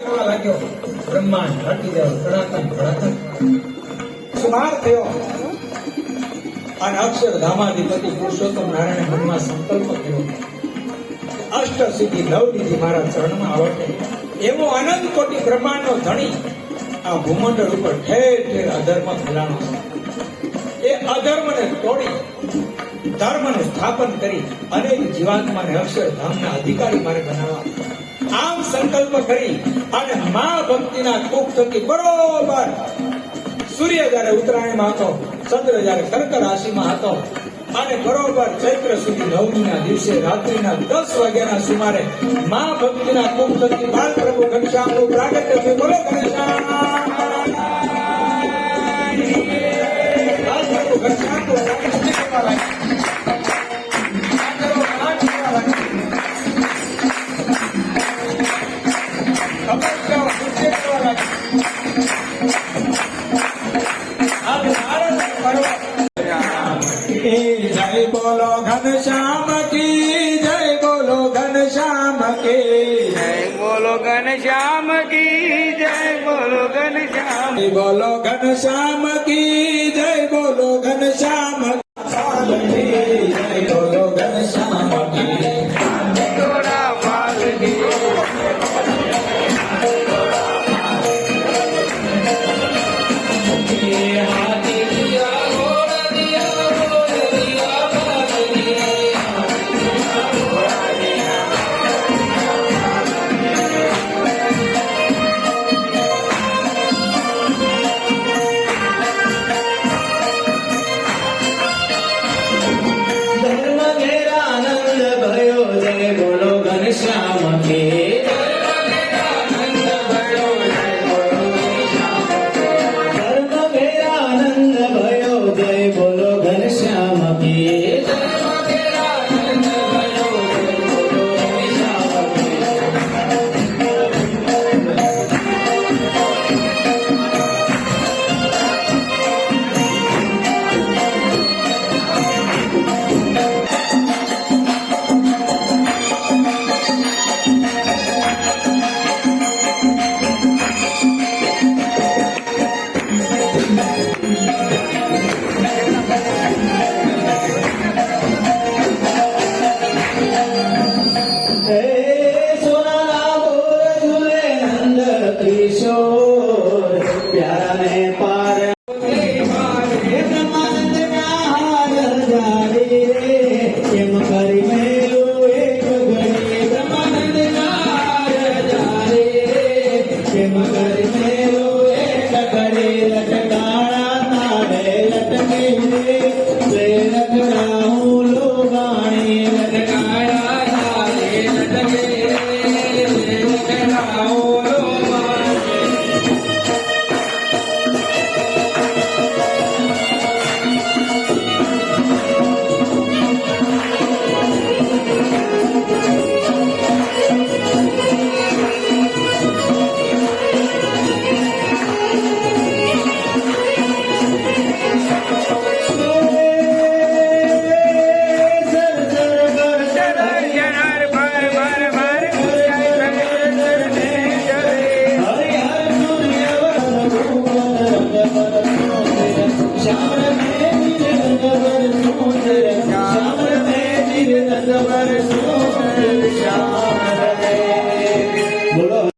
કરવા લાગ્યો બ્રહ્માંડ ફાટી ગયો ધડાકન અને અક્ષરધામાધિપતિ પુરુષોત્તમ ભૂમંડળ ઉપર ઠેર ઠેર અધર્મ ફેલાણો છે. એ અધર્મને તોડી, ધર્મનું સ્થાપન કરી, અનેક જીવાત્માને અક્ષરધામના અધિકારી મારે બનાવવા. આમ સંકલ્પ કરી અને મા ભક્તિના કુક થકી બરોબર સૂર્ય જયારે ઉત્તરાયણમાં હતો, ચંદ્ર જયારે કર્ક રાશિમાં હતો અને બરોબર ચૈત્ર સુધી નવમીના દિવસે રાત્રિના દસ વાગ્યાના સુમારે મા ભક્તિના કુક થકી બાલ પ્રભુ ઘનશ્યામનું પ્રાગટ્ય બોલો ઘનશ્યામ! બોલો ઘનશ્યામ કી જય બોલો ઘનશ્યામ બોલો ઘનશ્યામ કી જય બોલો ઘનશ્યામ જય બોલો ઘનશ્યામ કે. Amen.